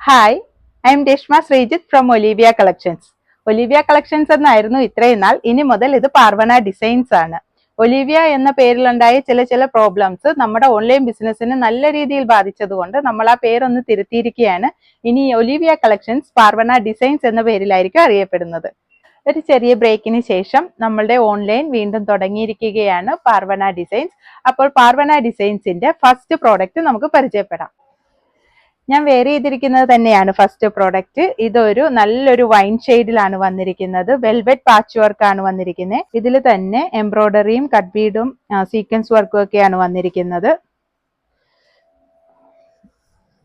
Hi I am Reshma Sreejith from Olivia collections Olivia collections എന്നായിരുന്നു ഇത്രയും നാൾ. ഇനി മുതൽ ഇത് പാർവണ ഡിസൈൻസ് ആണ്. ഒലീവിയ എന്ന പേരിലുണ്ടായ ചില ചില പ്രോബ്ലംസ് നമ്മുടെ ഓൺലൈൻ ബിസിനസ്സിനെ നല്ല രീതിയിൽ ബാധിച്ചതുകൊണ്ട് നമ്മൾ ആ പേരൊന്ന് തിരുത്തിയിരിക്കുകയാണ്. ഇനി ഒലീവിയ കളക്ഷൻസ് പാർവണ ഡിസൈൻസ് എന്ന പേരിലായിരിക്കും അറിയപ്പെടുന്നത്. ഒരു ചെറിയ ബ്രേക്കിന് ശേഷം നമ്മളുടെ ഓൺലൈൻ വീണ്ടും തുടങ്ങിയിരിക്കുകയാണ് പാർവണ ഡിസൈൻസ് അപ്പോൾ പാർവണ ഡിസൈൻസിന്റെ ഫസ്റ്റ് പ്രോഡക്റ്റ് നമുക്ക് പരിചയപ്പെടാം. ഞാൻ വെയർ ചെയ്തിരിക്കുന്നത് തന്നെയാണ് ഫസ്റ്റ് പ്രോഡക്റ്റ് ഇതൊരു നല്ലൊരു വൈൻ ഷെയ്ഡിലാണ് വന്നിരിക്കുന്നത്. വെൽവെറ്റ് പാച്ച് വർക്കാണ് വന്നിരിക്കുന്നത് ഇതിൽ തന്നെ എംബ്രോയിഡറിയും കട്ട് ബീഡും സീക്വൻസ് വർക്കും ഒക്കെയാണ് വന്നിരിക്കുന്നത്.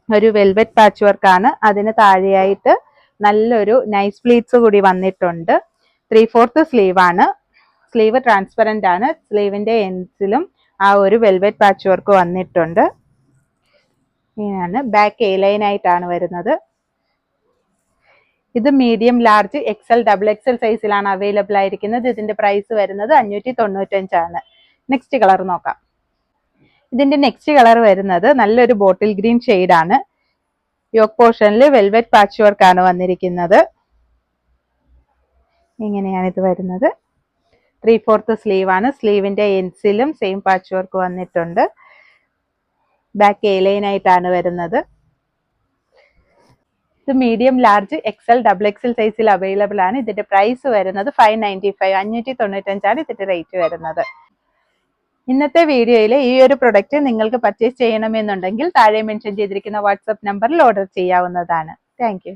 ഒരു വെൽവെറ്റ് പാച്ച് വർക്കാണ് അതിന് താഴെയായിട്ട് നല്ലൊരു നൈസ് പ്ലീറ്റ്സ് കൂടി വന്നിട്ടുണ്ട്. ത്രീ ഫോർത്ത് സ്ലീവ് ആണ്. സ്ലീവ് ട്രാൻസ്പെറന്റ് ആണ്. സ്ലീവിന്റെ എൻസിലും ആ ഒരു വെൽവെറ്റ് പാച്ച് വർക്ക് വന്നിട്ടുണ്ട്. ഇങ്ങനെയാണ്. ബാക്ക് എ ലൈൻ ആയിട്ടാണ് വരുന്നത്. ഇത് medium large XL double XL സൈസിലാണ് അവൈലബിൾ ആയിരിക്കുന്നത്. ഇതിന്റെ പ്രൈസ് വരുന്നത് അഞ്ഞൂറ്റി തൊണ്ണൂറ്റഞ്ചാണ് നെക്സ്റ്റ് കളർ നോക്കാം. ഇതിന്റെ നെക്സ്റ്റ് കളർ വരുന്നത് നല്ലൊരു ബോട്ടിൽ ഗ്രീൻ ആണ്. യോക്ക് പോർഷനിൽ വെൽവെറ്റ് പാച്ച് വർക്ക് ആണ് വന്നിരിക്കുന്നത്. ഇങ്ങനെയാണ് ഇത് വരുന്നത്. ത്രീ ഫോർത്ത് സ്ലീവ് ആണ്. സ്ലീവിന്റെ എൻസിലും സെയിം പാച്ച് വർക്ക് വന്നിട്ടുണ്ട്. ബാക്ക് എ ലൈൻ ആയിട്ടാണ് വരുന്നത്. ഇത് medium large XL double XL സൈസിൽ അവൈലബിൾ ആണ്. ഇതിന്റെ പ്രൈസ് വരുന്നത് ഫൈവ് നയന്റി ഫൈവ് അഞ്ഞൂറ്റി തൊണ്ണൂറ്റഞ്ചാണ് ഇതിന്റെ റേറ്റ് വരുന്നത്. ഇന്നത്തെ വീഡിയോയിൽ ഈ ഒരു പ്രൊഡക്റ്റ് നിങ്ങൾക്ക് പർച്ചേസ് ചെയ്യണമെന്നുണ്ടെങ്കിൽ താഴെ മെൻഷൻ ചെയ്തിരിക്കുന്ന വാട്സപ്പ് നമ്പറിൽ ഓർഡർ ചെയ്യാവുന്നതാണ്. താങ്ക്